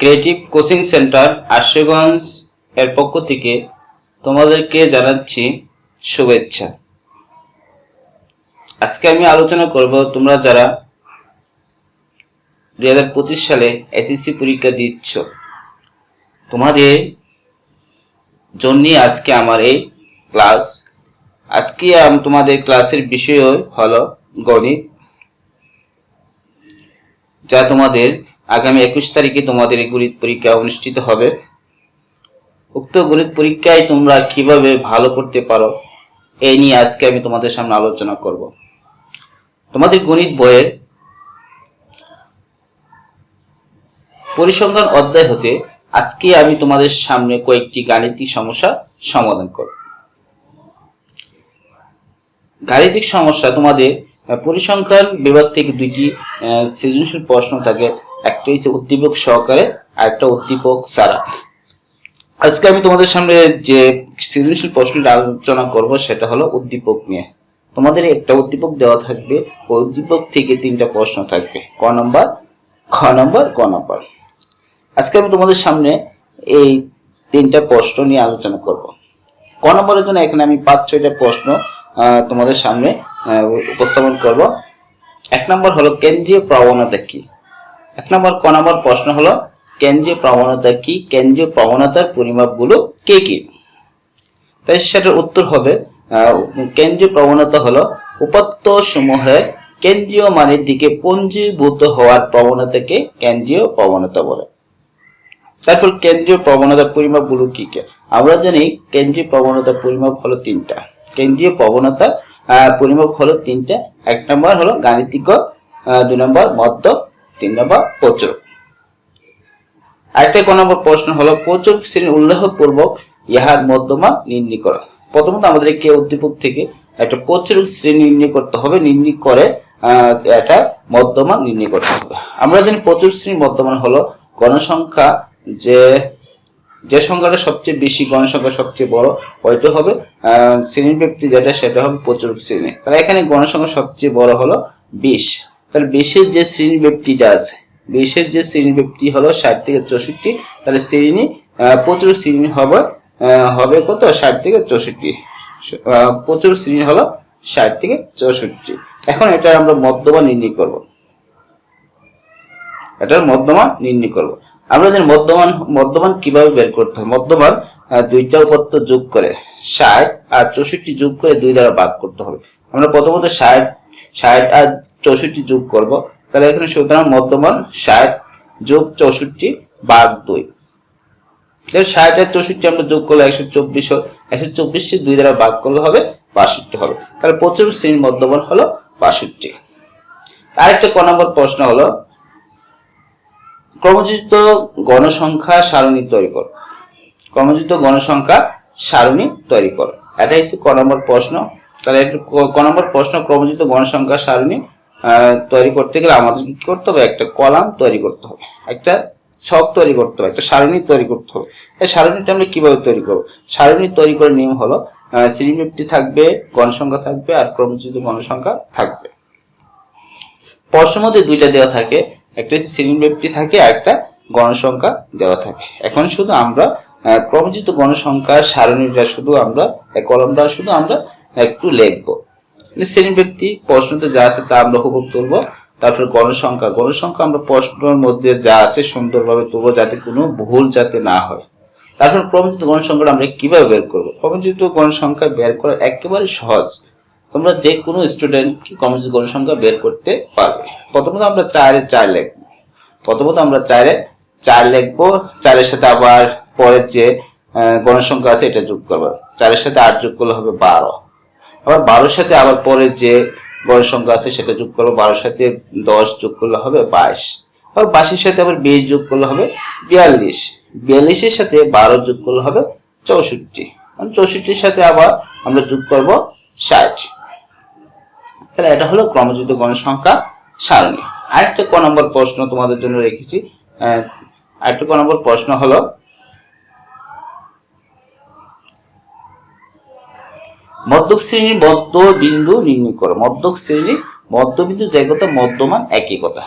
Creative coaching centre Ashuganj এর পক্ষ থেকে তোমাদেরকে জানাচ্ছি শুভেচ্ছা। আজকে আমি আলোচনা করব তোমরা যারা দুই হাজার পঁচিশ সালে এসএসসি পরীক্ষা দিচ্ছ, তোমাদের জন্য আজকে আমার এই ক্লাস। আজকে তোমাদের ক্লাসের বিষয় হলো গণিত। যা তোমাদের আগামী একুশ তারিখে তোমাদের এই গণিত পরীক্ষা অনুষ্ঠিত হবে। উক্ত গণিত পরীক্ষায় তোমরা কীভাবে ভালো করতে পারো এই নিয়ে আজকে আমি তোমাদের সামনে আলোচনা করব। তোমাদের গণিত বইয়ের পরিসংখ্যান অধ্যায় হতে আজকে আমি তোমাদের সামনে কয়েকটি গাণিতিক সমস্যা সমাধান করব। গাণিতিক সমস্যা তোমাদের পরিসংখ্যান বিভাগ থেকে দুইটি সৃজনশীল প্রশ্ন থাকে একটা হচ্ছে উদ্দীপক সহকারে, আর একটা উদ্দীপক ছাড়া আজকে আমি তোমাদের সামনে যে সৃজনশীল প্রশ্নটি আলোচনা করব, সেটা হলো উদ্দীপক নিয়ে। তোমাদের একটা উদ্দীপক দেওয়া থাকবে উদ্দীপক থেকে তিনটা প্রশ্ন থাকবে। ক নম্বর, খ নম্বর, গ নম্বর। আজকে আমি তোমাদের সামনে এই তিনটা প্রশ্ন নিয়ে আলোচনা করব। ক নম্বরের জন্য এখানে আমি পাঁচ, ছয়টা প্রশ্ন তোমাদের সামনে উপস্থাপন করব। এক নম্বর হলো কেন্দ্রীয় প্রবণতা কি? এক নম্বর, ক নম্বর প্রশ্ন হলো, কেন্দ্রীয় প্রবণতা কি? কেন্দ্রীয় প্রবণতার পরিমাপগুলো কে কি? তাই সেটার উত্তর হবে কেন্দ্রীয় প্রবণতা হলো উপাত্ত সমূহের কেন্দ্রীয় মানের দিকে পঞ্জীভূত হওয়ার প্রবণতাকে কেন্দ্রীয় প্রবণতা বলে। তারপর কেন্দ্রীয় প্রবণতার পরিমাপগুলো কি কি? আমরা জানি কেন্দ্রীয় প্রবণতার পরিমাপ হলো তিনটা। কেন্দ্রীয় প্রবণতা পরিমাপ হলো তিনটা। এক নম্বর হলো গাণিতিক দুই নম্বর মধ্য তিন নম্বর প্রচুর। আরেকটা কোন নম্বর প্রশ্ন হলো, প্রচুর শ্রেণি উল্লেখপূর্বক ইহার মধ্যমা নির্ণয় করা। প্রথমত আমাদেরকে উদ্দীপক থেকে একটা প্রচুর শ্রেণি নির্ণয় করতে হবে, নির্ণয় করে একটা মধ্যমা নির্ণয় করতে হবে। আমরা জানি প্রচুর শ্রেণি মধ্যমান হলো গণসংখ্যা যে যে সংখ্যাটা সবচেয়ে বেশি গণসংখ্যা সবচেয়ে বড় ওইটা হবে আহ, শ্রেণির ব্যক্তি যেটা সেটা হবে প্রচুর শ্রেণি। তাহলে এখানে গণসংখ্যা সবচেয়ে বড় হলো বিশ। তাহলে বিশের যে শ্রেণি ব্যক্তিটা আছে বিশের যে শ্রেণি ব্যক্তি হলো ষাট থেকে চৌষট্টি তাহলে শ্রেণি প্রচুর শ্রেণি হবে হবে কত? ষাট থেকে চৌষট্টি। প্রচুর শ্রেণি হলো ষাট থেকে চৌষট্টি। এখন এটা আমরা মধ্যমা নির্ণয় করব। এটার মধ্যমান নির্ণয় করব। আমরা জানি মধ্যমান মধ্যমান কীভাবে বের করতে হয়? মধ্যমান দুইটা উপাত্ত যোগ করে ষাট আর চৌষট্টি যোগ করে দুই দ্বারা ভাগ করতে হবে। আমরা প্রথমত ষাট ষাট আর চৌষট্টি যোগ করব। তাহলে এখানে সুতরাং মধ্যমান ষাট যোগ চৌষট্টি ভাগ দুই। ষাট আর চৌষট্টি আমরা যোগ করলে একশো চব্বিশ একশো চব্বিশটি দুই দ্বারা ভাগ করলে হবে বাষট্টি হবে। তাহলে প্রচুর শ্রেণির মধ্যমান হলো বাষট্টি। আরেকটা ক নম্বর প্রশ্ন হলো ক্রমযুক্ত গণসংখ্যা সারণী তৈরি করো। ক্রমযুক্ত গণসংখ্যা সারণী তৈরি করো। এটা হচ্ছে ক নম্বর প্রশ্ন। তাহলে ক- নম্বর প্রশ্ন ক্রমযুক্ত গণসংখ্যা সারণী তৈরি করতে গেলে আমাদের কি করতে হবে? একটা কলাম তৈরি করতে হবে। একটা ছক তৈরি করতে হবে। একটা সারণী তৈরি করতে হবে। এই সারণীটা আমরা কীভাবে তৈরি করব? সারণী তৈরি করার নিয়ম হলো আহ, শ্রেণীব্যক্তি থাকবে গণসংখ্যা থাকবে আর ক্রমযুক্ত গণসংখ্যা থাকবে। প্রশ্নের মধ্যে দুইটা দেওয়া থাকে। একটা হচ্ছে শ্রেণি ব্যক্তি থাকে আর একটা গণসংখ্যা দেওয়া থাকে। এখন শুধু আমরা আহ, ক্রমযুক্ত গণসংখ্যার সারণীটা শুধু আমরা কলমটা শুধু আমরা একটু লিখব। শ্রেণি ব্যক্তি প্রশ্নতে যা আছে তা আমরা হুবহু তুলবো তারপর গণসংখ্যা গণসংখ্যা আমরা প্রশ্নের মধ্যে যা আছে সুন্দরভাবে তুলবো যাতে কোনো ভুল যাতে না হয়। তারপর ক্রমযুক্ত গণসংখ্যাটা আমরা কীভাবে বের করব? ক্রমযুক্ত গণসংখ্যা বের করা একেবারে সহজ। তোমরা যে কোনো স্টুডেন্ট কি কমর্স গণসংখ্যা বের করতে পারবে। প্রথমত আমরা চারে চার লিখব। প্রথমত আমরা চারে চার লিখব। চারের সাথে আবার পরের যে গণসংখ্যা আছে এটা যোগ করব। চারের সাথে আট যোগ করলে হবে বারো। আবার বারোর সাথে আবার পরের যে গণসংখ্যা আছে সেটা যোগ করব। বারোর সাথে দশ যোগ করলে হবে বাইশ। আবার বাইশের সাথে আবার বিশ যোগ করলে হবে বিয়াল্লিশ। বিয়াল্লিশের সাথে বারো যোগ করলে হবে চৌষট্টি। মানে চৌষট্টির সাথে আবার আমরা যোগ করব ষাট। তাহলে এটা হলো ক্রমযুক্ত গণসংখ্যা সারণী। আরেকটা ক নম্বর প্রশ্ন তোমাদের জন্য রেখেছি। আরেকটা ক নম্বর প্রশ্ন হলো, মধ্যক শ্রেণির মধ্য বিন্দু নির্ণয় করো। মধ্যক শ্রেণির মধ্যবিন্দু যে কথা, মধ্যমান একই কথা।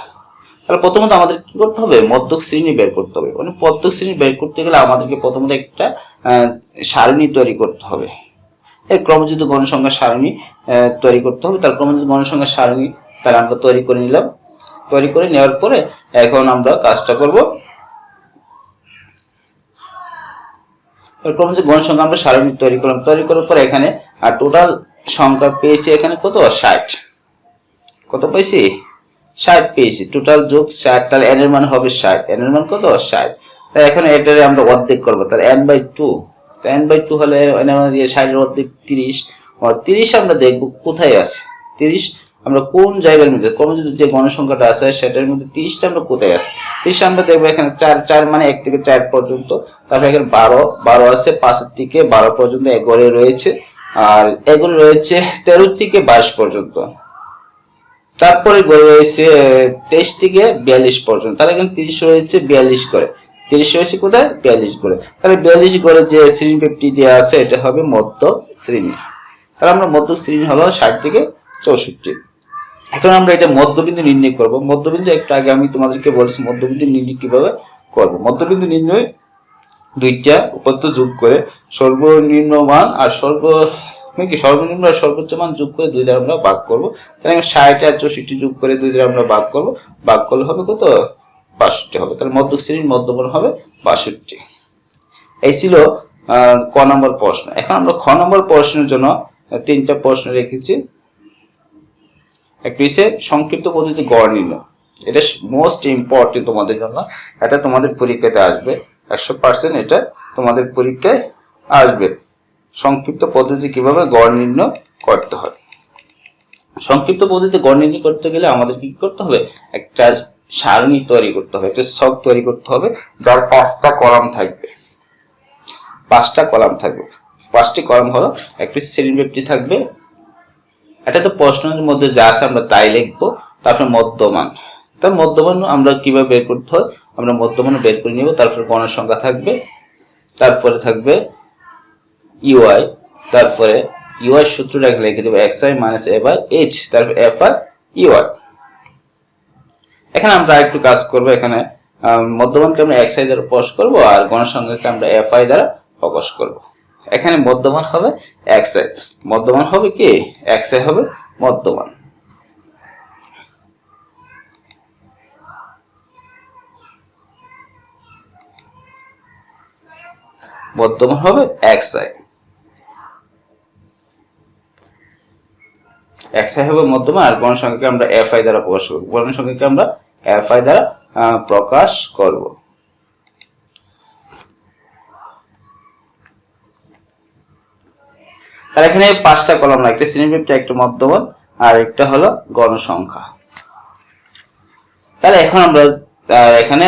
তাহলে প্রথমত আমাদের কি করতে হবে? মধ্যক শ্রেণি বের করতে হবে। মানে মধ্যক শ্রেণি বের করতে গেলে আমাদেরকে প্রথমত একটা সারণী তৈরি করতে হবে। এই ক্রমযুক্ত গণসংখ্যা সারণী তৈরি করতে হবে। তার ক্রমযুক্ত গণসংখ্যা সারণী, তাহলে আমরা তৈরি করে নিলাম। তৈরি করে নেওয়ার পরে এখন আমরা কাজটা করব। এরকম গণসংখ্যা আমরা সারণী তৈরি করলাম। তৈরি করার পর এখানে আর টোটাল সংখ্যা পেয়েছি এখানে কত? ষাট। কত পেয়েছি ষাট পেয়েছি। টোটাল যোগ ষাট, তাহলে এন এর মান হবে ষাট। এন এর মান কত? ষাট। তাহলে এখন এটারে আমরা অর্ধেক করব। তাহলে N by two N by two হলে মান ষাটের অর্ধেক তিরিশ তিরিশ আমরা দেখব কোথায় আছে? তিরিশ আমরা কোন জায়গার মধ্যে কর্মযুক্ত যে গণসংখ্যাটা আছে সেটার মধ্যে তিরিশটা আমরা কোথায় আছে? তিরিশ আমরা দেখব এখানে চার চার মানে এক থেকে চার পর্যন্ত, তারপরে এখানে বারো বারো আছে পাঁচের থেকে বারো পর্যন্ত এগরে রয়েছে, আর এগুলো রয়েছে তেরো থেকে বাইশ পর্যন্ত। তারপরে রয়েছে তেইশ থেকে বিয়াল্লিশ পর্যন্ত, তাহলে এখানে তিরিশ রয়েছে বিয়াল্লিশ করে। তিরিশ রয়েছে কোথায়? বিয়াল্লিশ করে। তাহলে বিয়াল্লিশ করে যে শ্রেণি ব্যক্তিটি আছে, এটা হবে মধ্য শ্রেণি। তাহলে আমরা মধ্য শ্রেণি হলো ষাট থেকে চৌষট্টি। এখন আমরা এটা মধ্যবিন্দু নির্ণয় করব। মধ্যবিন্দু একটু আগে আমি তোমাদেরকে বলছি মধ্যবিন্দু নির্ণয় কীভাবে করব। মধ্যবিন্দু নির্ণয় দুইটা উপাত্ত যোগ করে সর্বনিম্ন মান আর সর্ব মানে কি, সর্বনিম্ন আর সর্বোচ্চ মান যোগ করে দুই দ্বারা আমরা ভাগ করব। তাহলে আমি ষাট আর চৌষট্টি যোগ করে দুই দ্বারা আমরা ভাগ করব। ভাগ করলে হবে কত? বাষট্টি হবে। তাহলে মধ্য শ্রেণির মধ্যমান হবে বাষট্টি। এই ছিল ক নম্বর প্রশ্ন। এখন আমরা খ নম্বর প্রশ্নের জন্য তিনটা প্রশ্ন রেখেছি। একটি হচ্ছে, সংক্ষিপ্ত পদ্ধতি গড় নির্ণয়। এটা মোস্ট ইম্পর্টেন্ট তোমাদের জন্য। এটা তোমাদের পরীক্ষাতে আসবে। একশো পার্সেন্ট এটা তোমাদের পরীক্ষায় আসবে। সংক্ষিপ্ত পদ্ধতি কীভাবে গড় নির্ণয় করতে হয়? সংক্ষিপ্ত পদ্ধতিতে গড় নির্ণয় করতে গেলে আমাদের কি করতে হবে? একটা সারণী তৈরি করতে হবে, একটা ছক তৈরি করতে হবে, যার পাঁচটা কলাম থাকবে। পাঁচটা কলাম থাকবে। পাঁচটি কলাম হলো একটি শ্রেণীব্যক্তি থাকবে। এটা তো প্রশ্নের মধ্যে যা আছে আমরা তাই লিখব। তারপর মধ্যমান। তার মধ্যমান আমরা কীভাবে বের করতে হয়? আমরা মধ্যমান বের করে নিব, তারপর গণসংখ্যা থাকবে, তারপরে থাকবে ইউআই তারপরে ইউআই সূত্রটা লিখে দেবো X I minus A by H তারপর এফ আর ইউআই এখানে আমরা একটু কাজ করব, এখানে মধ্যমানকে আমরা এক্স আই দ্বারা প্রকাশ করব আর গণসংখ্যাকে আমরা এফ আই দ্বারা প্রকাশ করব। এখানে মধ্যমান হবে এক্স আই মধ্যমান হবে কি? এক্স আই হবে মধ্যমান। মধ্যমান হবে এক্স আই আই হবে মধ্যমান আর গণসংখ্যাকে আমরা এফ আই দ্বারা প্রকাশ করব। গণসংখ্যাকে আমরা এফ আই দ্বারা প্রকাশ করব। তার এখানে পাঁচটা কলাম একটা শ্রেণীবৃত্ত, একটা মধ্যমান, আর একটা হলো গণসংখ্যা। তাহলে এখন আমরা আহ, এখানে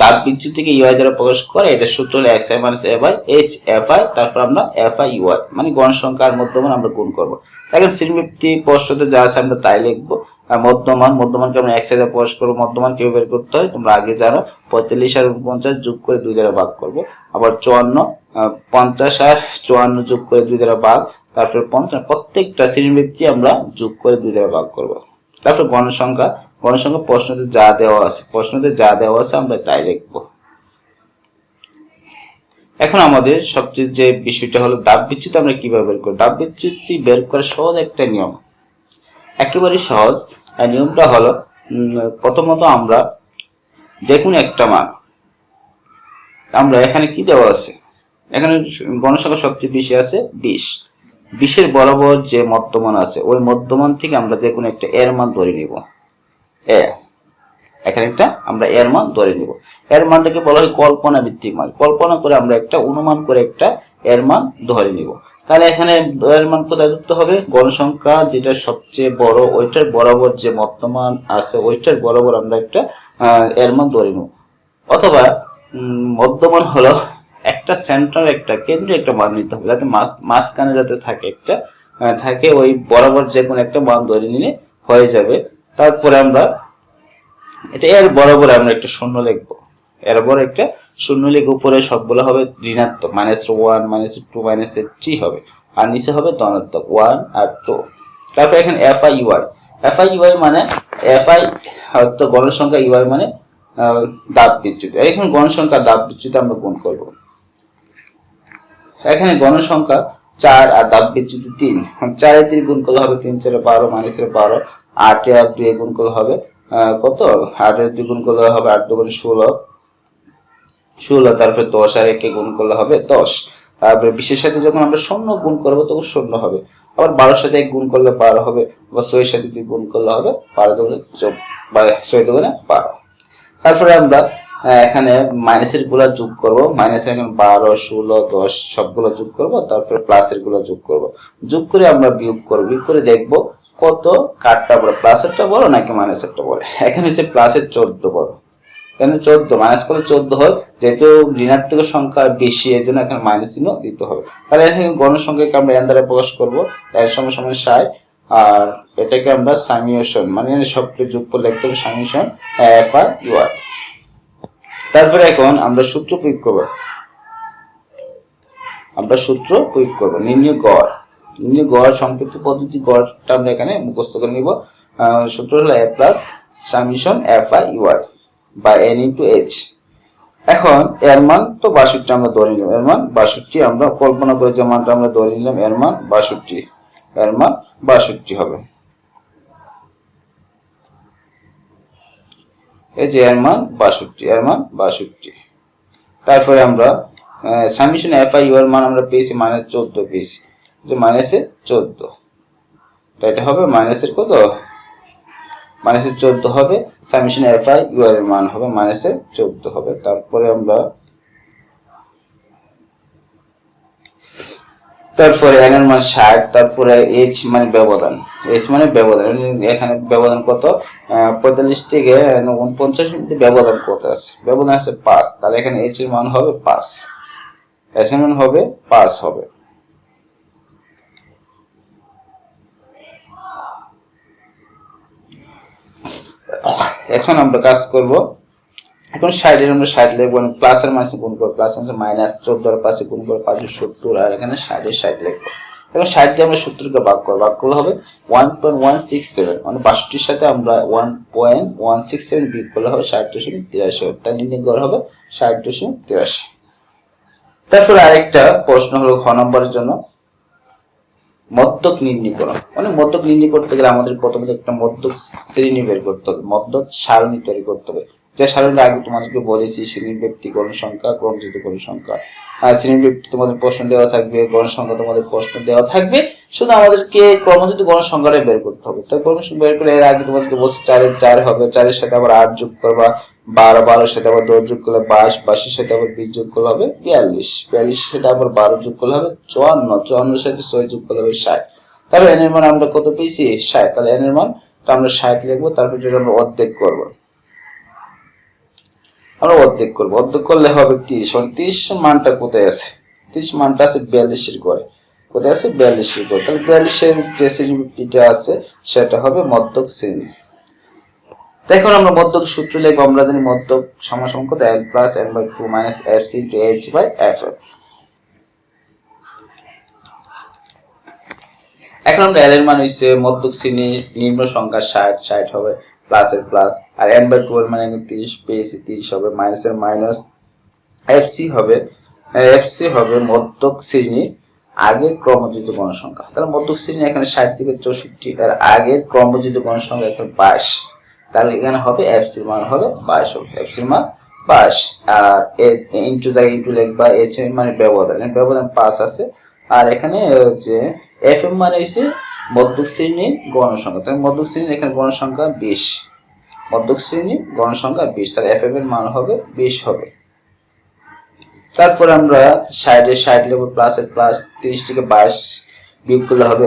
দাঁত বিচ্যুত থেকে ইউআই দ্বারা প্রকাশ করে এটা সূত্র হলো X I minus F I H F I তারপর আমরা এফ আই ইউআই মানে গণসংখ্যা আর মধ্যমান আমরা গুণ করব। এখন শ্রেণীবৃত্তি প্রশ্নতে যা আছে আমরা তাই লিখব। আর মধ্যমান মধ্যমানকে আমরা এক্স আই দ্বারা প্রকাশ করব। মধ্যমান কীভাবে বের করতে হয়? তোমরা আগে জানো পঁয়তাল্লিশ আর পঞ্চাশ যোগ করে দুই দ্বারা ভাগ করব। আবার চুয়ান্ন পঞ্চাশ আর চুয়ান্ন যোগ করে দুই দ্বারা ভাগ তারপরে পঞ্চাশ প্রত্যেকটা শ্রেণীবৃত্তি আমরা যোগ করে দুই দ্বারা ভাগ করব। তারপর গণসংখ্যা গণসংখ্যা প্রশ্নতে যা দেওয়া আছে, প্রশ্নতে যা দেওয়া আছে আমরা তাই লিখব। এখন আমাদের সবচেয়ে যে বিষয়টা হলো দাব বিচ্যুতি আমরা কীভাবে বের করব? দাব বিচ্যুতি বের করার সহজ একটা নিয়ম। একেবারে সহজ। নিয়মটা হলো প্রথমত আমরা যে কোনো একটা মান, আমরা এখানে কি দেওয়া আছে? এখানে গণসংখ্যা সবচেয়ে বেশি আছে বিশ। বিশের বরাবর যে মধ্যমান আছে, ওই মধ্যমান থেকে আমরা যে কোনো একটা এর মান ধরে নিব। এখানে একটা আমরা এর মান ধরে নিব। এর মানটাকে বলা হয় কল্পনা ভিত্তিক মান। কল্পনা করে আমরা একটা অনুমান করে একটা এর মান ধরে নিব। তাহলে এখানে এর মান কোথায় ধরতে হবে? গণসংখ্যা যেটা সবচেয়ে বড়, ওইটার বরাবর যে বর্তমান আছে, ওইটার বরাবর আমরা একটা এর মান ধরে নিব। অথবা মধ্যমান হলো একটা সেন্টার একটা কেন্দ্রে একটা মান নিতে হবে, যাতে মাঝ- মাঝখানে যাতে থাকে একটা থাকে ওই বরাবর যে কোনো একটা মান ধরে নিলে হয়ে যাবে। তারপরে আমরা এটা এর বরাবর আমরা একটা শূন্য লিখব। এর বড় একটা শূন্য লিখে উপরে সবগুলো হবে ঋণাত্মক। Minus one minus two minus three হবে। আর নিচে হবে ধনাত্মক। ওয়ান আর টু তারপর এখানে F I U I F I U I মানে এফ আই হয়তো গণসংখ্যা ইউআই মানে দাব বিচ্যুতি। এখানে গণসংখ্যা দাব বিচ্যুতি আমরা গুণ করব। এখানে গণসংখ্যা চার আর দাব বিচ্যুতি তিন। চারে তিন গুণ করলে হবে তিন চারে বারো মাইনাসের বারো। আটে আর দুই গুণ করলে হবে কত? আটের দুই গুণ করলে হবে আট দুগুণে ষোলো। ষোলো, তারপরে দশ আর একে গুণ করলে হবে দশ। তারপরে বিশের সাথে যখন আমরা শূন্য গুণ করব, তখন শূন্য হবে। আবার বারোর সাথে এক গুণ করলে বারো হবে বা ছয়ের সাথে দুই গুণ করলে হবে বারো দুগুণে ছয় দুগুণে বারো। তারপরে আমরা এখানে মাইনাসেরগুলা যোগ করব। মাইনাসের এখানে বারো, ষোলো, দশ সবগুলো যোগ করব, তারপরে প্লাসেরগুলা যোগ করব। যোগ করে আমরা বিয়োগ করব। বিয়োগ করে দেখব কত? কাঠটা বড়, প্লাসেরটা বড় নাকি মাইনাসেরটা বড়? এখানে হচ্ছে প্লাসের চোদ্দ বড়। এখানে চোদ্দ? মাইনাস করলে চোদ্দ হয় যেহেতু ঋণাত্মক সংখ্যা বেশি, এই জন্য এখানে মাইনাস চিহ্ন দিতে হবে। তাহলে এখানে গণসংখ্যাকে আমরা এন দ্বারা প্রকাশ করব। এর সঙ্গে সঙ্গে ষাট, আর এটাকে আমরা সামিয়েশন মানে সবগুলো যোগ করলে হবে সামিয়েশন এফ আর ইউ আর তারপরে এখন আমরা সূত্র প্রয়োগ করব। আমরা সূত্র প্রয়োগ করব, নির্ণয় গড়। গড় সম্পৃক্ত পদ্ধতি, গড়টা আমরা এখানে মুখস্থ করে নিব। সূত্র হলো A plus summation F I U আর বা এন ইন্টু এইচ এখন এর মান তো বাষট্টি আমরা ধরে নিলাম। এর মান বাষট্টি, আমরা কল্পনা করে যে মানটা আমরা ধরে নিলাম, এর মান বাষট্টি। এর মান বাষট্টি হবে। এই যে এর মান বাষট্টি, এর মান বাষট্টি। তারপরে আমরা সামিশন এফ আই এর মান আমরা পেয়েছি মাইনাস চোদ্দ পেয়েছি। যে মাইনাসে চোদ্দ। তো এটা হবে মাইনাসের কত? মাইনাসের চোদ্দ হবে সামিশন এফ আই ইউ এর মান হবে মাইনাসের চোদ্দ হবে। তারপরে আমরা তারপরে এন এর মান ষাট, তারপরে এইচ মানে ব্যবধান। এইচ মানে ব্যবধান। এখানে ব্যবধান কত? পঁয়তাল্লিশ থেকে উনপঞ্চাশ মধ্যে ব্যবধান কত আছে? ব্যবধান আছে পাঁচ। তাহলে এখানে এইচ এর মান হবে পাঁচ। এস এর মান হবে পাঁচ হবে। এখন আমরা কাজ করব। এখন ষাটের আমরা ষাট লিখব প্লাসের মাসে গুণ করব। প্লাস মাইনাস চোদ্দ আর পাশে গুণ করব পাঁচশো সত্তর, আর এখানে ষাটের ষাট লিখব। এখন ষাট দিয়ে আমরা সত্তরকে ভাগ করব। ভাগ করলে হবে one point one six seven মানে বাষট্টির সাথে আমরা one point one six seven করলে হবে ষাট দশমিক তিরাশি তাই নির্ণয় করা হবে ষাট দশমিক তিরাশি। তারপর আরেকটা প্রশ্ন হলো খ নম্বরের জন্য। মদ্যক নির্ণয় করা মানে মদ্যক নির্ণয় করতে গেলে আমাদের প্রথমে একটা মদ্যক শ্রেণি বের করতে হবে মদ্যক সারণী তৈরি করতে হবে। যে সারণীটা আগে তোমাদেরকে বলেছি শ্রেণি ব্যক্তি গণসংখ্যা ক্রমযুক্ত গণসংখ্যা। আর শ্রেণি ব্যক্তি তোমাদের প্রশ্ন দেওয়া থাকবে, গণসংখ্যা তোমাদের প্রশ্ন দেওয়া থাকবে। শুধু আমাদেরকে ক্রমযুক্ত গণসংখ্যাটা বের করতে হবে। তো ক্রমসংখ্যা বের করে এর আগে তোমাদেরকে বলছি, চারের চার হবে, চারের সাথে আবার আট যোগ করবা, বারো, বারোর সাথে আবার দশ যোগ করলে বাইশ, বাইশের সাথে আবার বিশ যোগ করলে হবে বিয়াল্লিশ। বিয়াল্লিশের সাথে আবার বারো যোগ করলে হবে চুয়ান্ন, চুয়ান্নর সাথে ছয় যোগ করলে হবে ষাট। তাহলে এন এর মান আমরা কত পেয়েছি? ষাট। তাহলে এন এর মান, তো আমরা ষাট লিখব, তারপর যেটা আমরা অর্ধেক করব। আমরা অর্ধেক করব। অর্ধেক করলে হবে তিরিশ। মানে তিরিশ মানটা কোথায় আছে? তিরিশ মানটা আছে বিয়াল্লিশের করে কোথায় আছে? বিয়াল্লিশের করে তাহলে বিয়াল্লিশের যে শ্রেণীটা আছে, সেটা হবে মধ্যক শ্রেণি। তো এখন আমরা মধ্যক সূত্র লিখব। আমরা জানি মধ্যক কত? L plus N by two minus F C two H by F F এখন আমরা এল এর মান হইছে মধ্যক শ্রেণি নিম্ন সংখ্যা ষাট। ষাট হবে। প্লাস এর প্লাস আর এন বাই টু এর মানে তিরিশ, পেয়েছি তিরিশ হবে মাইনাস এর মাইনাস এফ সি হবে। এফ সি হবে মধ্যক শ্রেণি আগের ক্রমযুক্ত গণসংখ্যা। তাহলে মধ্যক শ্রেণি এখানে ষাট থেকে চৌষট্টি, তার আগের ক্রমযুক্ত গণসংখ্যা এখানে বাইশ। তাহলে এখানে হবে এফ সির মান হবে বাইশ হবে এফ সির মান বাইশ। আর ইন্টু জায়গায় ইন্টু লিখবা এইচ এর মানে ব্যবধান ব্যবধান পাঁচ আছে। আর এখানে হচ্ছে এফ এম মানে হচ্ছে মধ্যক শ্রেণির গণসংখ্যা তাহলে মধ্যক শ্রেণির এখানে গণসংখ্যা বিশ। মধ্যক শ্রেণির গণসংখ্যা বিশ। তাহলে এফ এর মান হবে বিশ হবে। তারপর আমরা সাইডে সাইড লেবো প্লাস এর প্লাস তিরিশ থেকে বাইশ বিয়োগ করলে হবে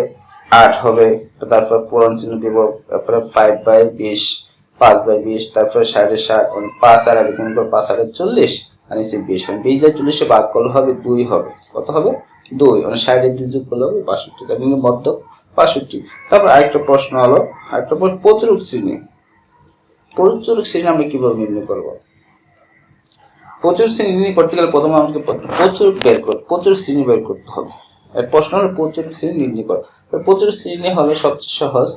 আট হবে। তারপর পূরণ চিহ্ন দিব, তারপরে ফাইভ বাই বিশ, পাঁচ বাই বিশ, তারপরে ষাটের ষাট পাঁচ আর আগে করে পাঁচ আটের চল্লিশ, আর নিচে বিশ মানে বিশ বাই চল্লিশে ভাগ করলে হবে দুই হবে। কত হবে? দুই। মানে সাইডে দুই যোগ করলে হবে বাষট্টি। তাহলে মধ্য বাষট্টি। তারপর আরেকটা প্রশ্ন হলো, আরেকটা প্রশ্ন প্রচুরক শ্রেণি। প্রচুরক শ্রেণি আমরা কীভাবে নির্ণয় করব? প্রচুর শ্রেণি নির্ণয় করতে গেলে প্রথমে আমাকে প্রচুর বের করতে প্রচুর শ্রেণি বের করতে হবে। এর প্রশ্ন হলো, প্রচুর শ্রেণি নির্ণয় করো। তো প্রচুর শ্রেণি হলে সবচেয়ে সহজ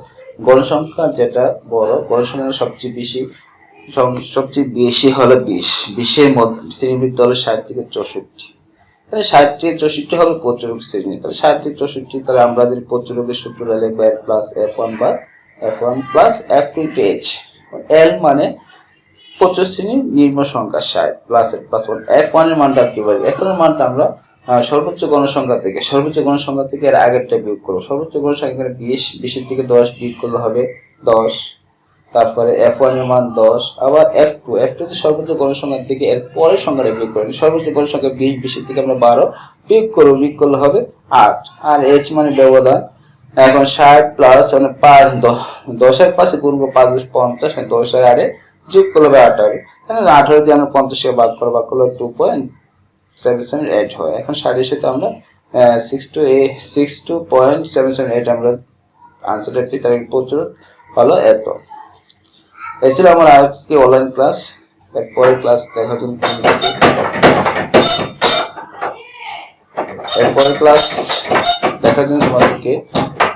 গণসংখ্যা যেটা বড়, গণসংখ্যা সবচেয়ে বেশি সবচেয়ে বেশি হলো বিশ। বিশের মধ্যে শ্রেণীবৃত্ত হলো ষাট থেকে চৌষট্টি। তাহলে ষাট থেকে চৌষট্টি হবে প্রচুরক শ্রেণি। তাহলে ষাট থেকে চৌষট্টি, তাহলে আমরা যদি প্রচুরকের সূত্রটা লিখব এল প্লাস এফ ওয়ান বা F one plus F two into H L মানে প্রচুর শ্রেণির নির্ম সংখ্যা ষাট plus F plus one F ওয়ানের মানটা কি বলি? এফ ওয়ানের মানটা আমরা সর্বোচ্চ গণসংখ্যা থেকে, সর্বোচ্চ গণসংখ্যা থেকে এর আগেরটা বিয়োগ করব। সর্বোচ্চ গণসংখ্যা বিশ, বিশের থেকে দশ বিয়োগ করলে হবে দশ। তারপরে এফ ওয়ানের মান দশ, আবার এফ টু এফ টু হচ্ছে সর্বোচ্চ গণসংখ্যা থেকে এর পরের সংখ্যাটা বিয়োগ করেন সর্বোচ্চ গণসংখ্যা বিশ, বিশের থেকে আমরা বারো বিয়োগ করব, বিয়োগ করলে হবে আট। আর এইচ মানে ব্যবধান। এখন ষাট প্লাস মানে পাঁচ দশ দশের পাশে গুনবো পাঁচ, দশ, পঞ্চাশ দশের আরে যোগ করলে হবে আঠারো। তাহলে আঠারো দিয়ে আমরা পঞ্চাশকে ভাগ করব ভাগ করলে two point seven seven eight হয়। এখন ষাটের সাথে আমরা সিক্স টু এ six two point seven seven eight আমরা আনসারটা পেয়ে তার প্রচুর হলো এত। এই ছিল আমার আজকে অনলাইন ক্লাস এরপরে ক্লাস দেখা তুমি এরপরে ক্লাস দেখার জন্য তোমাদেরকে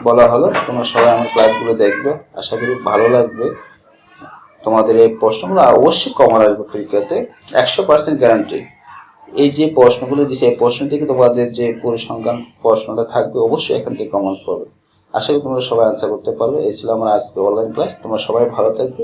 বলা হলো। তোমরা সবাই আমার ক্লাসগুলো দেখবে। আশা করি ভালো লাগবে। তোমাদের এই প্রশ্নগুলো অবশ্যই কমন আসবে পরীক্ষাতে। একশো পার্সেন্ট গ্যারান্টি এই যে প্রশ্নগুলো দিছে, এই প্রশ্ন থেকে তোমাদের যে পরিসংখ্যান প্রশ্নটা থাকবে, অবশ্যই এখান থেকে কমন পাবে আশা করি তোমরা সবাই আনসার করতে পারবে। এই ছিল আমার আজকে অনলাইন ক্লাস তোমরা সবাই ভালো থাকবে।